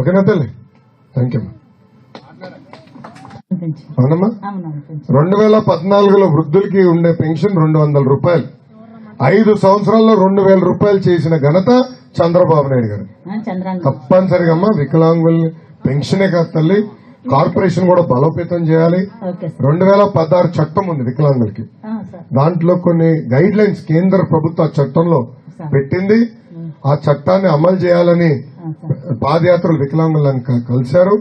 ఓకేనా తల్లి. Thank you అవునమ్మా? రెండు వేల పద్నాలుగులో వృద్ధులకి ఉండే పెన్షన్ రెండు వందల రూపాయలు. ఐదు సంవత్సరాల్లో రెండు వేల రూపాయలు చేసిన ఘనత చంద్రబాబు నాయుడు గారు. తప్పనిసరిగా అమ్మా వికలాంగుల్ని పెన్షనే కాదు తల్లి కార్పొరేషన్ కూడా బలోపేతం చేయాలి. రెండు వేల పదహారు చట్టం ఉంది వికలాంగులకి. దాంట్లో కొన్ని గైడ్ లైన్స్ కేంద్ర ప్రభుత్వ చట్టంలో పెట్టింది. ఆ చట్టాన్ని అమలు చేయాలని పాదయాత్రలు వికలాంగులను కలిశారు.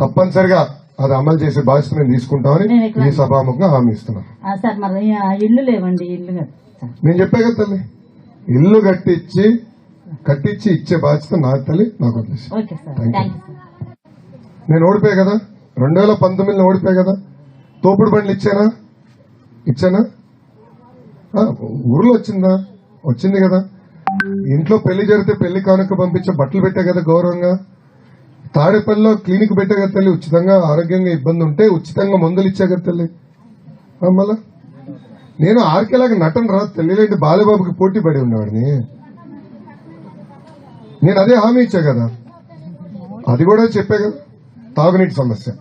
తప్పనిసరిగా అది అమలు చేసే బాధ్యత మేము తీసుకుంటామని. ఈ సభాముఖంగా హామీ ఇస్తున్నాం ఆ, సార్ మరి ఆ ఇల్లు లేవండి ఇల్లు కదా సార్ నేను చెప్పే కదా తల్లి ఇల్లు కట్టించి కట్టించి ఇచ్చే బాధ్యత నా తల్లి నాకు వదిలేసి. నేను ఓడిపోయా కదా? రెండు వేల పంతొమ్మిదిలో ఓడిపోయా కదా? తోపుడు బండ్లు ఇచ్చానా? ఇచ్చానా? ఊర్లో వచ్చిందా? వచ్చింది కదా. ఇంట్లో పెళ్ళి జరిగితే పెళ్ళి కానుక పంపించే బట్టలు పెట్టా కదా గౌరవంగా. తాడేపల్లిలో క్లినిక్ పెట్టే కదా తల్లి ఉచితంగా ఆరోగ్యంగా ఇబ్బంది ఉంటే ఉచితంగా మందులు ఇచ్చే కదా తల్లి. మళ్ళా? నేను ఆర్కేలాగా నటన రాదు తెలియలేంటి బాలబాబుకి పోటీ పడి ఉండేవాడిని నేను అదే హామీ ఇచ్చా కదా. అది కూడా చెప్పే కదా. తాగునీటి సమస్య.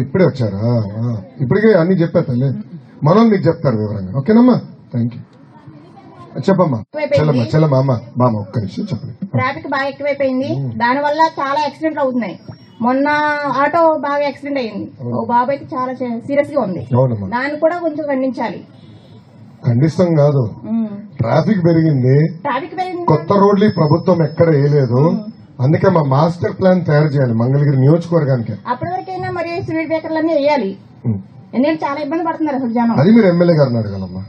ఇప్పుడే వచ్చారా? ఇప్పటికే అన్ని చెప్పా తల్లి. మనం మీకు చెప్తారు వివరంగా. ఓకేనమ్మా? థ్యాంక్ యూ చెప్పమ్మా. చెల్లమ్మా చెల్లమ్మా అమ్మ ఒక్క నిమిషం చెప్పండి. ట్రాఫిక్ బాగా ఎక్కువైపోయింది. దాని వల్ల చాలా యాక్సిడెంట్లు అవుతున్నాయి. మొన్న ఆటో బాగా యాక్సిడెంట్ అయింది ఓ బాబు అయితే చాలా సీరియస్గా ఉంది. అవునమ్మా. దాన్ని కూడా కొంచెం ఖండించాలి. ఖండిస్తాం కాదు. ట్రాఫిక్ పెరిగింది. ట్రాఫిక్ పెరిగింది. కొత్త రోడ్లు ఈ ప్రభుత్వం ఎక్కడ వేయలేదు. అందుకే మా మాస్టర్ ప్లాన్ తయారు చేయాలి మంగళగిరి నియోజకవర్గానికి. అప్పటి వరకైనా మరి స్పీడ్ బ్రేకర్లన్నీ వేయాలి. ఎందుకంటే చాలా ఇబ్బంది పడుతున్నారు అసలు జనం. అది మీరు ఎమ్మెల్యే గారిని అడగాలమ్మా.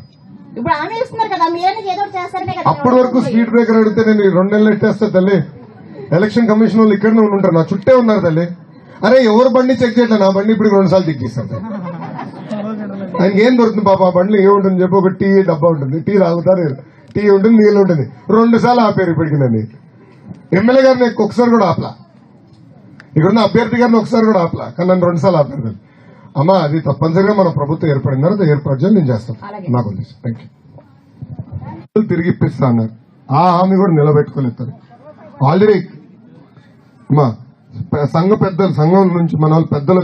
ఇప్పుడు ఇస్తున్నారు కదా ఏదో చేస్తారనే కదా అప్పటి వరకు స్పీడ్ బ్రేకర్ అడిగితే నేను రెండు నెలలు ఎట్టేస్తా తల్లి. ఎలక్షన్ కమిషన్ వాళ్ళు ఇక్కడనే ఉండి ఉంటారు నా చుట్టే ఉన్నారు తల్లి. అరే ఎవరు బండి చెక్ చేయట్లే? నా బండి ఇప్పుడు రెండు సార్లు చెక్ చేస్తాను. ఆయనకి ఏం దొరుకుతుంది పాప? ఆ బండిలో ఏముంటుంది చెప్పి? ఒక టీ డబ్బా ఉంటుంది. టీ తాగుతారు టీ ఉంటుంది నీళ్ళు ఉంటుంది. రెండు సార్లు ఆపారు ఇప్పటికి నన్ను. ఎమ్మెల్యే గారిని ఒకసారి కూడా ఆపలా. ఇక్కడున్న అభ్యర్థి గారిని ఒకసారి కూడా ఆపలా. కానీ నన్ను రెండు సార్లు ఆపారు. అమ్మా అది తప్పనిసరిగా మన ప్రభుత్వం ఏర్పడిన తర్వాత ఏర్పాటు చేయాలి నేను చేస్తాను. నాకు తెలుసు థ్యాంక్ యూ తిరిగి ఇప్పిస్తా అన్నారు ఆ హామీ కూడా నిలబెట్టుకోలేదు. ఆల్రెడీ మా సంఘ పెద్దలు సంఘం నుంచి మన వాళ్ళు పెద్దలు